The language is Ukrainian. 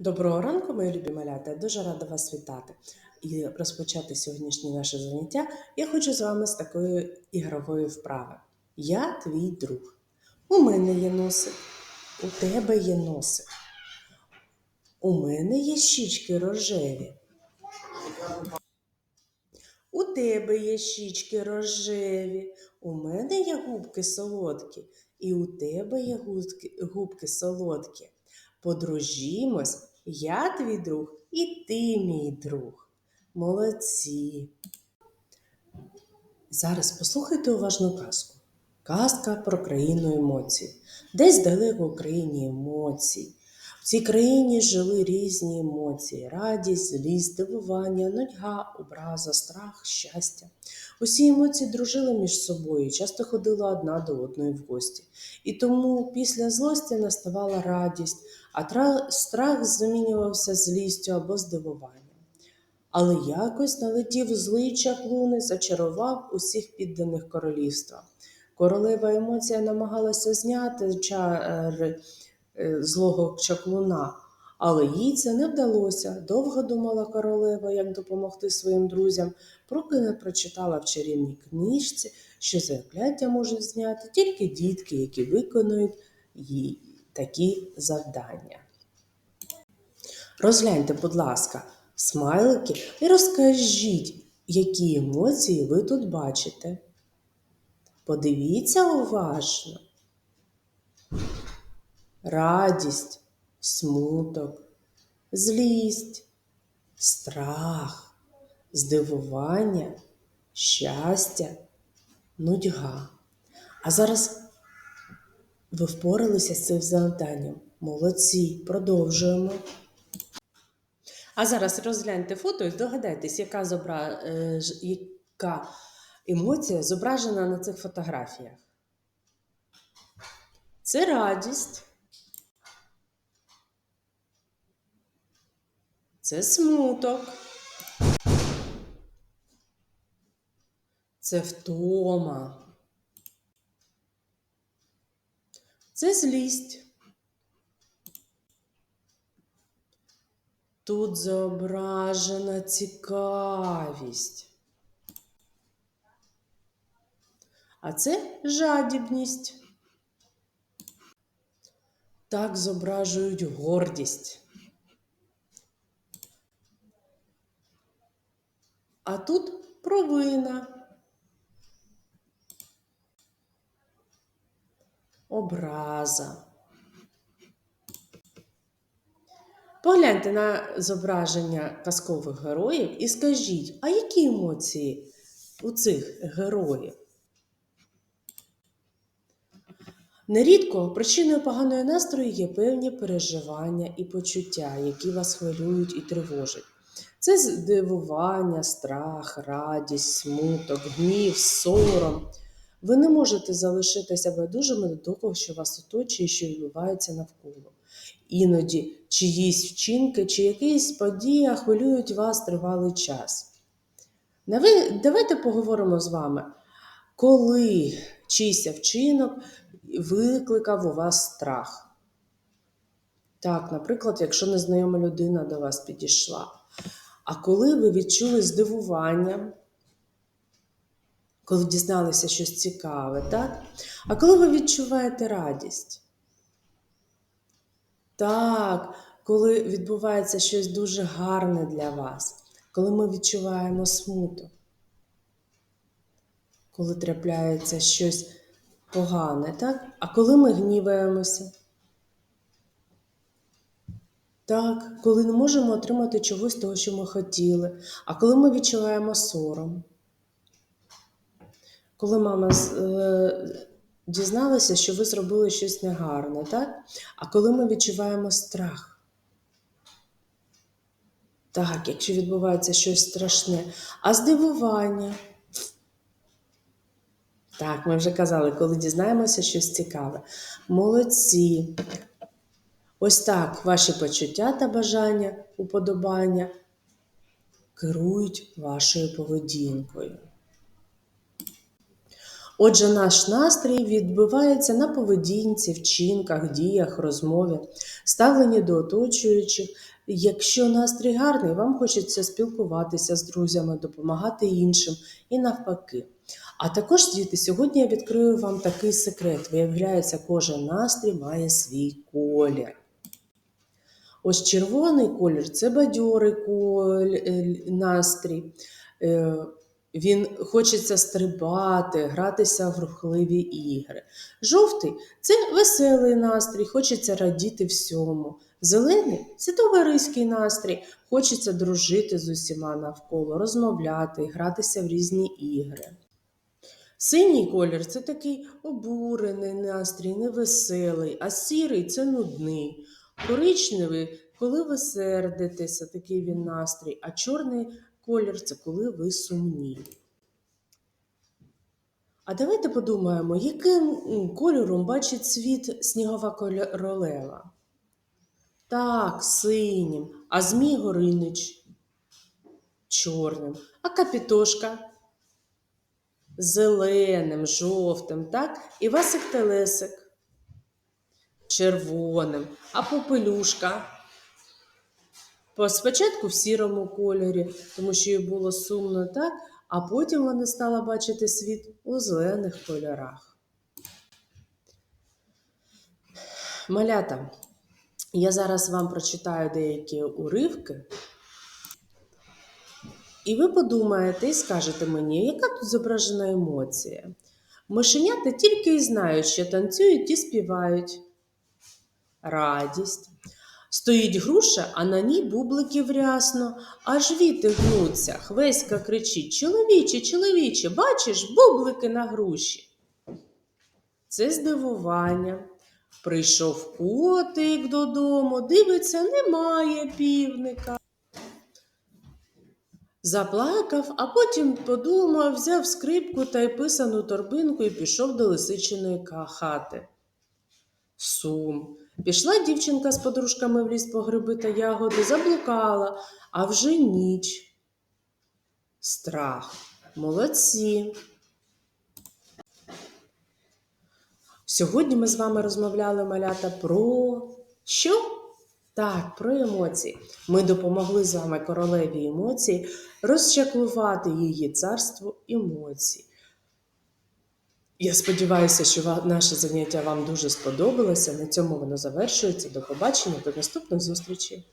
Доброго ранку, мої любі малята. Дуже рада вас вітати. І розпочати сьогоднішнє наше заняття я хочу з вами з такої ігрової вправи. Я твій друг. У мене є носик, у тебе є носик. У мене є щічки рожеві. У тебе є щічки рожеві, у мене є губки солодкі, і у тебе є губки, губки солодкі. Подружімось, я твій друг і ти мій друг. Молодці. Зараз послухайте уважну казку. Казка про країну емоцій. Десь далеко в країні емоцій. Цій країні жили різні емоції: радість, злість, здивування, нудьга, образа, страх, щастя. Усі емоції дружили між собою, часто ходили одна до одної в гості. І тому після злості наставала радість, а страх змінювався злістю або здивуванням. Але якось налетів злий чаклун і зачарував усіх підданих королівства. Королева емоція намагалася зняти чар е, злого чаклуна, але їй це не вдалося. Довго думала королева, як допомогти своїм друзям, поки не прочитала в чарівній книжці, що закляття можуть зняти тільки дітки, які виконують їй такі завдання. Розгляньте, будь ласка, смайлики і розкажіть, які емоції ви тут бачите. Подивіться уважно. Радість, смуток, злість, страх, здивування, щастя, нудьга. А зараз ви впоралися з цим завданням. Молодці, продовжуємо. А зараз розгляньте фото і здогадайтесь, яка, зобра... е, яка емоція зображена на цих фотографіях. Це радість. Це смуток. Це втома. Це злість. Тут зображена цікавість. А це жадібність. Так зображують гордість. А тут провина. Образа. Погляньте на зображення казкових героїв і скажіть, а які емоції у цих героїв? Нерідко причиною поганої настрою є певні переживання і почуття, які вас хвилюють і тривожать. Це здивування, страх, радість, смуток, гнів, сором. Ви не можете залишитися байдужими до того, що вас оточує, що відбувається навколо. Іноді чиїсь вчинки чи якісь подія хвилюють вас тривалий час. Давайте поговоримо з вами, коли чийсь вчинок викликав у вас страх. Так, наприклад, якщо незнайома людина до вас підійшла. А коли ви відчули здивування, коли дізналися щось цікаве, так? А коли ви відчуваєте радість? Так, коли відбувається щось дуже гарне для вас, коли ми відчуваємо смуток, коли трапляється щось погане, так? А коли ми гніваємося? Так, коли не можемо отримати чогось того, що ми хотіли, а коли ми відчуваємо сором. Коли мама е, дізналася, що ви зробили щось негарне, так? А коли ми відчуваємо страх. Так, якщо відбувається щось страшне, а здивування. Так, ми вже казали, коли дізнаємося щось цікаве. Молодці. Ось так ваші почуття та бажання, уподобання керують вашою поведінкою. Отже, наш настрій відбивається на поведінці, вчинках, діях, розмові, ставленні до оточуючих. Якщо настрій гарний, вам хочеться спілкуватися з друзями, допомагати іншим і навпаки. А також, діти, сьогодні я відкрию вам такий секрет. Виявляється, кожен настрій має свій колір. Ось червоний колір це бадьорий настрій. Е, Він хочеться стрибати, гратися в рухливі ігри. Жовтий це веселий настрій, хочеться радіти всьому. Зелений це товариський настрій, хочеться дружити з усіма навколо, розмовляти, гратися в різні ігри. Синій колір це такий обурений настрій, невеселий, а сірий це нудний. Коричневий, коли ви сердитеся, такий він настрій, а чорний колір це коли ви сумні. А давайте подумаємо, яким кольором бачить світ снігова королева? Так, синім, а Змій Горинич чорним, а капітошка зеленим, жовтим, так? І Васик Телесик червоним, а попелюшка спочатку в сірому кольорі, тому що їй було сумно, так? А потім вона стала бачити світ у зелених кольорах. Малята, я зараз вам прочитаю деякі уривки. І ви подумаєте і скажете мені, яка тут зображена емоція? Мишенята тільки і знають, що танцюють і співають. Радість. Стоїть груша, а на ній бубликів рясно, аж віти гнуться. Хвеська кричить: Чоловіче, чоловіче, бачиш бублики на груші. Це здивування. Прийшов котик додому, дивиться, немає півника. Заплакав, а потім подумав, взяв скрипку та й писану торбинку і пішов до лисичиної хати. Сум. Пішла дівчинка з подружками в ліс по гриби та ягоди, заблукала, а вже ніч. Страх. Молодці. Сьогодні ми з вами розмовляли малята про що? Так, про емоції. Ми допомогли з вами королеві емоцій розчаклувати її царство емоцій. Я сподіваюся, що наше заняття вам дуже сподобалося. На цьому воно завершується. До побачення, до наступних зустрічей.